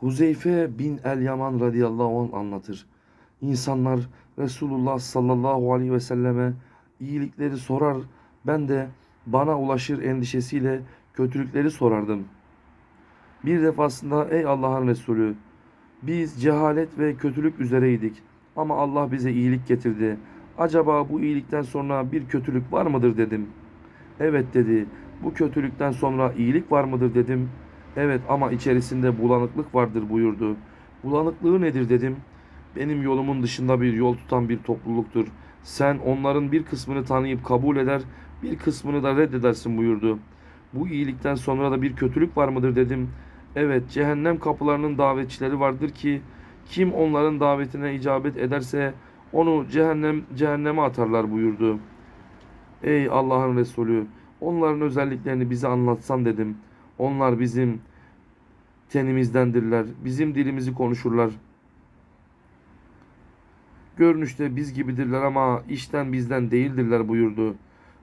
Huzeyfe bin el Yaman radıyallahu anh anlatır. İnsanlar Resulullah sallallahu aleyhi ve selleme iyilikleri sorar. Ben de bana ulaşır endişesiyle kötülükleri sorardım. Bir defasında ey Allah'ın Resulü biz cehalet ve kötülük üzereydik ama Allah bize iyilik getirdi. Acaba bu iyilikten sonra bir kötülük var mıdır dedim. Evet dedi. Bu kötülükten sonra iyilik var mıdır dedim. Evet ama içerisinde bulanıklık vardır buyurdu. Bulanıklığı nedir dedim. Benim yolumun dışında bir yol tutan bir topluluktur. Sen onların bir kısmını tanıyıp kabul eder, bir kısmını da reddedersin buyurdu. Bu iyilikten sonra da bir kötülük var mıdır dedim. Evet cehennem kapılarının davetçileri vardır ki kim onların davetine icabet ederse onu cehennem cehenneme atarlar buyurdu. Ey Allah'ın Resulü onların özelliklerini bize anlatsan dedim. Onlar bizim tenimizdendirler. Bizim dilimizi konuşurlar. Görünüşte biz gibidirler ama işten bizden değildirler buyurdu.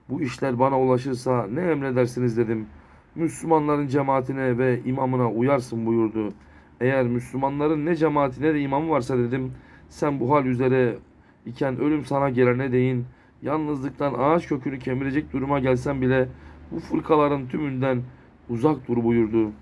Bu işler bana ulaşırsa ne emredersiniz dedim. Müslümanların cemaatine ve imamına uyarsın buyurdu. Eğer Müslümanların ne cemaatine de imamı varsa dedim. Sen bu hal üzere iken ölüm sana gelene değin. Yalnızlıktan ağaç kökünü kemirecek duruma gelsen bile bu fırkaların tümünden uzak dur buyurdu.